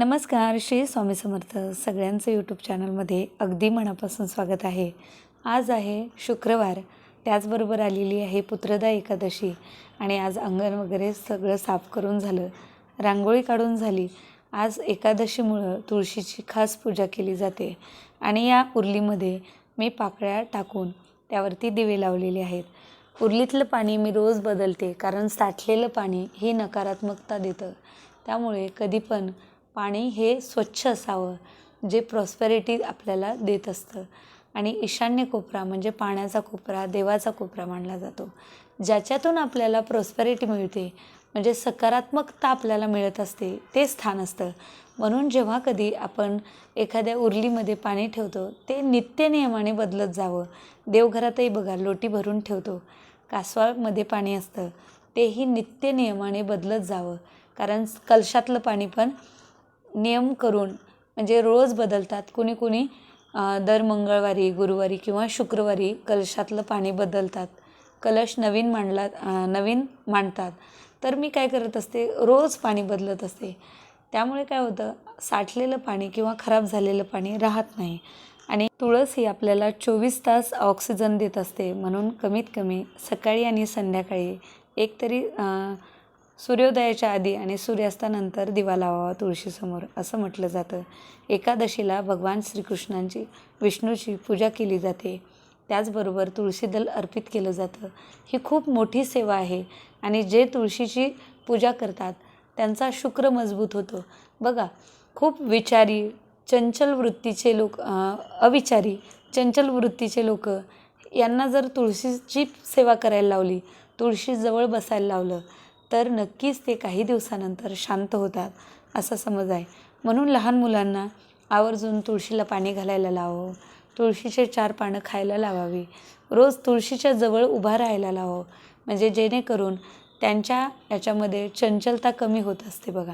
नमस्कार श्री स्वामी समर्थ. सगळ्यांचं यूट्यूब चॅनलमध्ये अगदी मनापासून स्वागत आहे. आज आहे शुक्रवार त्याचबरोबर आलेली आहे पुत्रदा एकादशी आणि आज अंगण वगैरे सगळं साफ करून झालं. रांगोळी काढून झाली. आज एकादशीमुळं तुळशीची खास पूजा केली जाते आणि या उरलीमध्ये मी पाकळ्या टाकून त्यावरती दिवे लावलेले आहेत. उरलीतलं पाणी मी रोज बदलते कारण साठलेलं पाणी ही नकारात्मकता देतं. त्यामुळे कधी पण पाणी हे स्वच्छ असावं जे प्रॉस्पेरिटी आपल्याला देत असतं. आणि ईशान्य कोपरा म्हणजे पाण्याचा कोपरा देवाचा कोपरा मानला जातो. ज्याच्यातून आपल्याला प्रॉस्पेरिटी मिळते म्हणजे सकारात्मकता आपल्याला मिळत असते ते स्थान असतं. म्हणून जेव्हा कधी आपण एखाद्या उरलीमध्ये पाणी ठेवतो ते नित्यनियमाने बदलत जावं. देवघरातही बघा लोटी भरून ठेवतो. कासवामध्ये पाणी असतं. तेही नित्यनियमाने बदलत जावं. कारण कलशातलं पाणी पण नियम करून म्हणजे रोज बदलतात. कुणी कुणी दर मंगळवारी गुरुवारी किंवा शुक्रवारी कलशातलं पाणी बदलतात. कलश नवीन मांडला नवीन मांडतात. तर मी काय करत असते रोज पाणी बदलत असते. त्यामुळे काय होतं साठलेलं पाणी किंवा खराब झालेलं पाणी राहत नाही. आणि तुळस ही आपल्याला चोवीस तास ऑक्सिजन देत असते. म्हणून कमीत कमी सकाळी आणि संध्याकाळी एकतरी सूर्योदयाच्या आधी आणि सूर्यास्तानंतर दिवा लावावा तुळशीसमोर असं म्हटलं जातं. एकादशीला भगवान श्रीकृष्णांची विष्णूची पूजा केली जाते. त्याचबरोबर तुळशीदल अर्पित केलं जातं. ही खूप मोठी सेवा आहे आणि जे तुळशीची पूजा करतात त्यांचा शुक्र मजबूत होतो. बघा खूप विचारी चंचल वृत्तीचे लोक अविचारी चंचल वृत्तीचे लोक यांना जर तुळशीची सेवा करायला लावली तुळशीजवळ बसायला लावलं तर नक्कीच ते काही दिवसानंतर शांत होतात असा समज आहे. म्हणून लहान मुलांना आवर्जून तुळशीला पाणी घालायला लावावं तुळशीचे चार पानं खायला लावावी रोज तुळशीच्या जवळ उभा राहायला लावावं म्हणजे जेणेकरून त्यांच्या याच्यामध्ये चंचलता कमी होत असते बघा.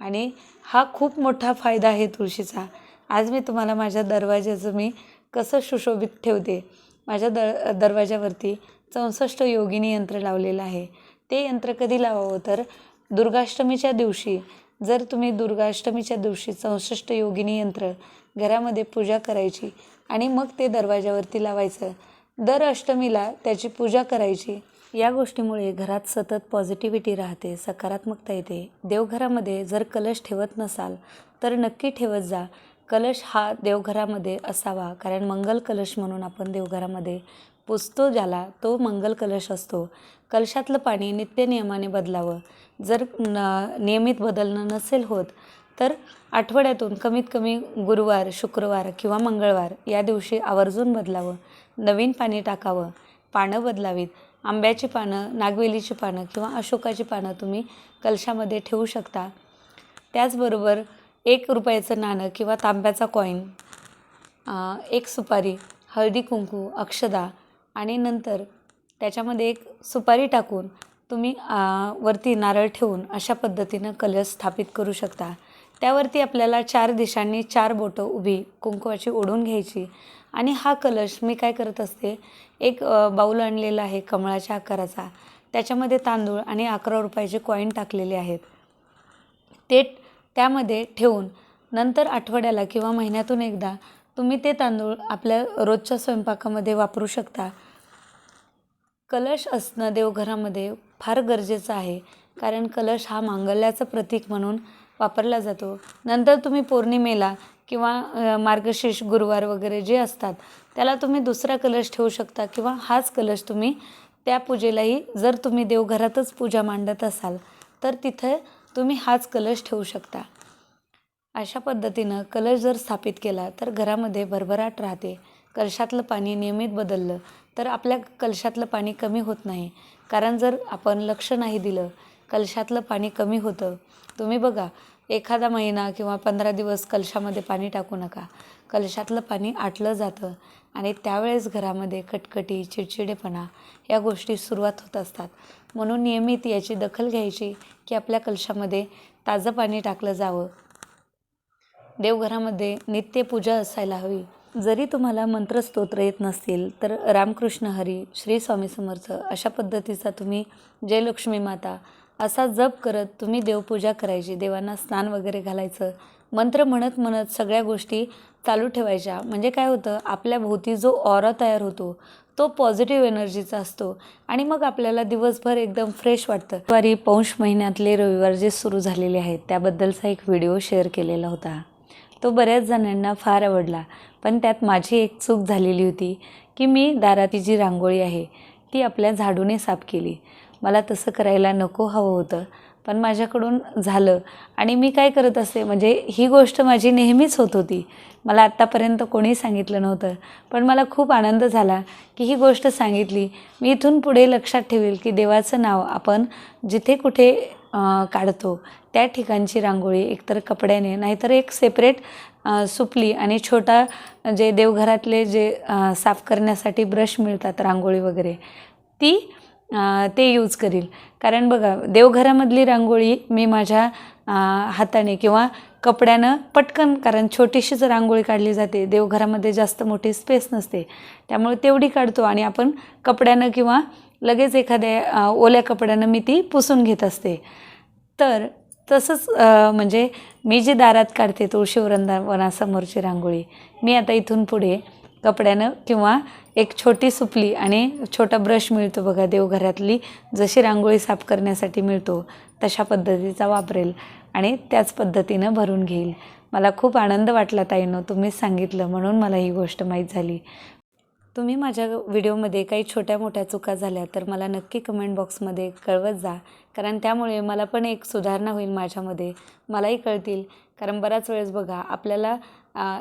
आणि हा खूप मोठा फायदा आहे तुळशीचा. आज मी तुम्हाला माझ्या दरवाज्याचं मी कसं सुशोभित ठेवते माझ्या द दरवाज्यावरती चौसष्ट योगिनी यंत्र लावलेलं आहे. ते यंत्र कधी लावावं? तर दुर्गाष्टमीच्या दिवशी जर तुम्ही दुर्गाष्टमीच्या दिवशी चौसष्ट योगिनी यंत्र घरामध्ये पूजा करायची आणि मग ते दरवाज्यावरती लावायचं दर अष्टमीला त्याची पूजा करायची या गोष्टीमुळे घरात सतत पॉझिटिव्हिटी राहते सकारात्मकता येते. देवघरामध्ये जर कलश ठेवत नसाल तर नक्की ठेवत जा. कलश हा देवघरामध्ये असावा कारण मंगल कलश म्हणून आपण देवघरामध्ये पुसतो ज्याला तो मंगल कलश असतो. कलशातलं पाणी नित्य नियमाने बदलावं. जर न नियमित बदलणं नसेल होत तर आठवड्यातून कमीत कमी गुरुवार शुक्रवार किंवा मंगळवार या दिवशी आवर्जून बदलावं. नवीन पाणी टाकावं. पानं बदलावीत. आंब्याची पानं नागवेलीची पानं किंवा अशोकाची पानं तुम्ही कलशामध्ये ठेवू शकता. त्याचबरोबर एक रुपयाचं नाणं किंवा तांब्याचा कॉईन एक सुपारी हळदी कुंकू अक्षदा आणि नंतर त्याच्यामध्ये एक सुपारी टाकून तुम्ही वरती नारळ ठेवून अशा पद्धतीनं कलश स्थापित करू शकता. त्यावरती आपल्याला चार दिशांनी चार बोटं उभी कुंकवाची ओढून घ्यायची. आणि हा कलश मी काय करत असते एक बाऊल आणलेला आहे कमळाच्या आकाराचा. त्याच्यामध्ये तांदूळ आणि अकरा रुपयाचे कॉईन टाकलेले आहेत. ते त्यामध्ये ठेवून नंतर आठवड्याला किंवा महिन्यातून एकदा तुम्ही ते तांदूळ आपल्या रोजच्या स्वयंपाकामध्ये वापरू शकता. कलश असणं देवघरामध्ये फार गरजेचं आहे. कारण कलश हा मांगल्याचं प्रतीक म्हणून वापरला जातो. नंतर तुम्ही पौर्णिमेला किंवा मार्गशीर्ष गुरुवार वगैरे जे असतात त्याला तुम्ही दुसरा कलश ठेवू शकता किंवा हाच कलश तुम्ही त्या पूजेलाही जर तुम्ही देवघरातच पूजा मांडत असाल तर तिथं तुम्ही हाच कलश ठेवू शकता. अशा पद्धतीनं कलश जर स्थापित केला तर घरामध्ये भरभराट राहते. कलशातलं पाणी नियमित बदललं तर आपल्या कलशातलं पाणी कमी होत नाही. कारण जर आपण लक्ष नाही दिलं कलशातलं पाणी कमी होतं. तुम्ही बघा एखादा महिना किंवा पंधरा दिवस कलशामध्ये पाणी टाकू नका. कलशातलं पाणी आटलं जातं आणि त्यावेळेस घरामध्ये कटकटी चिडचिडेपणा या गोष्टी सुरुवात होत असतात. म्हणून नियमित याची दखल घ्यायची की आपल्या कलशामध्ये ताजं पाणी टाकलं जावं. देवघरामध्ये नित्य पूजा असायला हवी. जरी तुम्हाला मंत्रस्तोत्र येत नसतील तर रामकृष्ण हरी श्री स्वामी समर्थ अशा पद्धतीचा तुम्ही जयलक्ष्मी माता असा जप करत तुम्ही देवपूजा करायची देवांना स्नान वगैरे घालायचं मंत्र म्हणत म्हणत सगळ्या गोष्टी चालू ठेवायच्या. म्हणजे काय होतं आपल्या भोवती जो ऑरा तयार होतो तो पॉझिटिव्ह एनर्जीचा असतो आणि मग आपल्याला दिवसभर एकदम फ्रेश वाटतं. रविवारी पौष महिन्यातले रविवार जे सुरू झालेले आहेत त्याबद्दलचा एक व्हिडिओ शेअर केलेला होता. तो बऱ्याच जणांना फार आवडला. पण त्यात माझी एक चूक झालेली होती की मी दाराती जी रांगोळी आहे ती आपल्या झाडूने साफ केली. मला तसं करायला नको हवं होतं पण माझ्याकडून झालं आणि मी काय करत असे म्हणजे ही गोष्ट माझी नेहमीच होत होती. मला आत्तापर्यंत कोणी सांगितलं नव्हतं पण मला खूप आनंद झाला की ही गोष्ट सांगितली. मी इथून पुढे लक्षात ठेवेल की देवाचं नाव आपण जिथे कुठे काढतो. त्या ठिकाणची रांगोळी एकतर कपड्याने नाहीतर एक सेपरेट सुपली आणि छोटा जे देवघरातले जे साफ करण्यासाठी ब्रश मिळतात रांगोळी वगैरे ती ते यूज करील. कारण बघा देवघरामधली रांगोळी मी माझ्या हाताने किंवा कपड्यानं पटकन कारण छोटीशीच रांगोळी काढली जाते. देवघरामध्ये जास्त मोठी स्पेस नसते. त्यामुळे तेवढी काढतो आणि आपण कपड्यानं किंवा लगेच एखाद्या ओल्या कपड्यानं मी ती पुसून घेत असते. तर तसंच म्हणजे मी जी दारात काढते तुळशी वनासमोरची रांगोळी मी आता इथून पुढे कपड्यानं किंवा एक छोटी सुपली आणि छोटा ब्रश मिळतो बघा देवघरातली जशी रांगोळी साफ करण्यासाठी मिळतो तशा पद्धतीचा वापरेल आणि त्याच पद्धतीनं भरून घेईल. मला खूप आनंद वाटला ताईनो तुम्हीच सांगितलं म्हणून मला ही गोष्ट माहीत झाली. तुम्ही माझ्या व्हिडिओमध्ये काही छोट्या मोठ्या चुका झाल्या तर मला नक्की कमेंट बॉक्समध्ये कळवत जा. कारण त्यामुळे मला पण एक सुधारणा होईल माझ्यामध्ये. मलाही कळतील. कारण बऱ्याच वेळेस बघा आपल्याला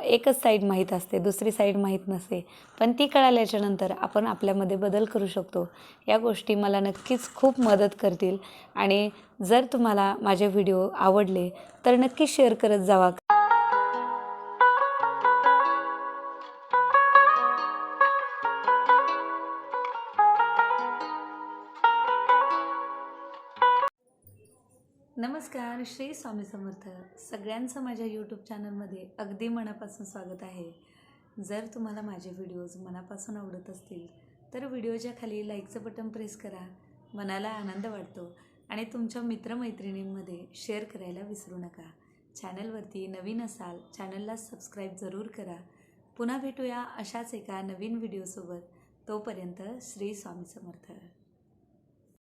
एकच साईड माहीत असते दुसरी साईड माहीत नसते. पण ती कळाल्याच्या नंतर आपण आपल्यामध्ये बदल करू शकतो. या गोष्टी मला नक्कीच खूप मदत करतील. आणि जर तुम्हाला माझे व्हिडिओ आवडले तर नक्की शेअर करत जावा. नमस्कार श्री स्वामी समर्थ. सगळ्यांचं माझ्या यूट्यूब चॅनलमध्ये अगदी मनापासून स्वागत आहे. जर तुम्हाला माझे व्हिडिओज मनापासून आवडत असतील तर व्हिडिओच्या खाली लाईकचं बटन प्रेस करा. मनाला आनंद वाटतो आणि तुमच्या मित्रमैत्रिणींमध्ये शेअर करायला विसरू नका. चॅनलवरती नवीन असाल चॅनलला सबस्क्राईब जरूर करा. पुन्हा भेटूया अशाच एका नवीन व्हिडिओसोबत तोपर्यंत श्री स्वामी समर्थ.